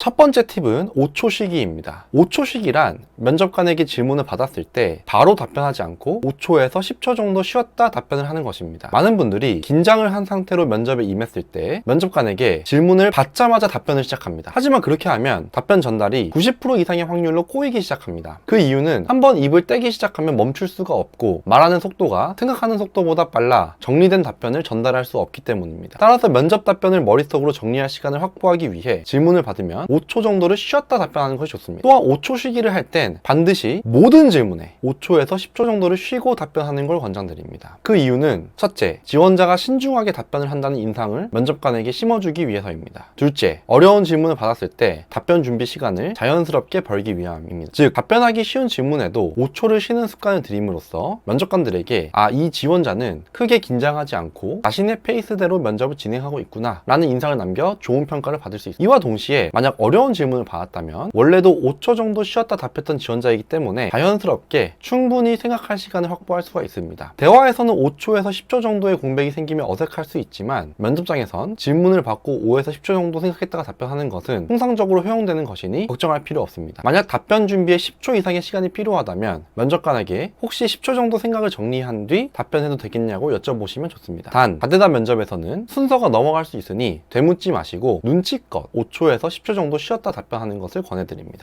첫 번째 팁은 5초 쉬기입니다. 5초 쉬기란 면접관에게 질문을 받았을 때 바로 답변하지 않고 5초에서 10초 정도 쉬었다 답변을 하는 것입니다. 많은 분들이 긴장을 한 상태로 면접에 임했을 때 면접관에게 질문을 받자마자 답변을 시작합니다. 하지만 그렇게 하면 답변 전달이 90% 이상의 확률로 꼬이기 시작합니다. 그 이유는 한번 입을 떼기 시작하면 멈출 수가 없고 말하는 속도가 생각하는 속도보다 빨라 정리된 답변을 전달할 수 없기 때문입니다. 따라서 면접 답변을 머릿속으로 정리할 시간을 확보하기 위해 질문을 받으면 5초 정도를 쉬었다 답변하는 것이 좋습니다. 또한 5초 쉬기를 할 땐 반드시 모든 질문에 5초에서 10초 정도를 쉬고 답변하는 걸 권장드립니다. 그 이유는 첫째, 지원자가 신중하게 답변을 한다는 인상을 면접관에게 심어주기 위해서입니다. 둘째, 어려운 질문을 받았을 때 답변 준비 시간을 자연스럽게 벌기 위함입니다. 즉, 답변하기 쉬운 질문에도 5초를 쉬는 습관을 들임으로써 면접관들에게 아, 이 지원자는 크게 긴장하지 않고 자신의 페이스대로 면접을 진행하고 있구나 라는 인상을 남겨 좋은 평가를 받을 수 있습니다. 이와 동시에 만약 어려운 질문을 받았다면 원래도 5초 정도 쉬었다 답했던 지원자이기 때문에 자연스럽게 충분히 생각할 시간을 확보할 수가 있습니다. 대화에서는 5초에서 10초 정도의 공백이 생기면 어색할 수 있지만 면접장에선 질문을 받고 5에서 10초 정도 생각했다가 답변하는 것은 통상적으로 허용되는 것이니 걱정할 필요 없습니다. 만약 답변 준비에 10초 이상의 시간이 필요하다면 면접관에게 혹시 10초 정도 생각을 정리한 뒤 답변해도 되겠냐고 여쭤보시면 좋습니다. 단, 가대다 면접에서는 순서가 넘어갈 수 있으니 되묻지 마시고 눈치껏 5초에서 10초 정도 쉬었다 답변하는 것을 권해드립니다.